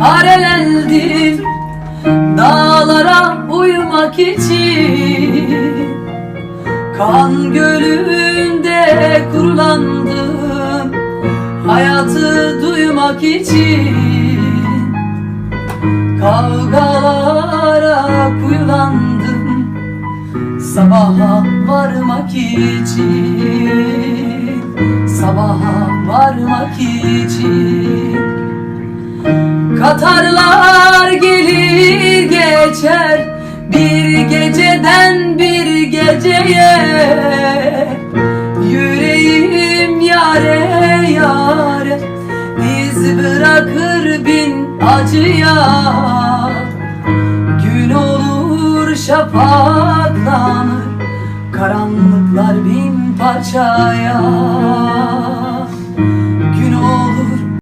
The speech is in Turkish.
harelendim Dağlara uyumak için Kan gölünde kurulandım. Hayatı duymak için Kavgalara kuyulandım. Sabaha varmak için Sabaha varmak için Katarlar gelir geçer Bir geceden bir geceye. Yüreğim yare yare iz bırakır bin acıya. Gün olur şafaklanır Karanlıklar bin parçaya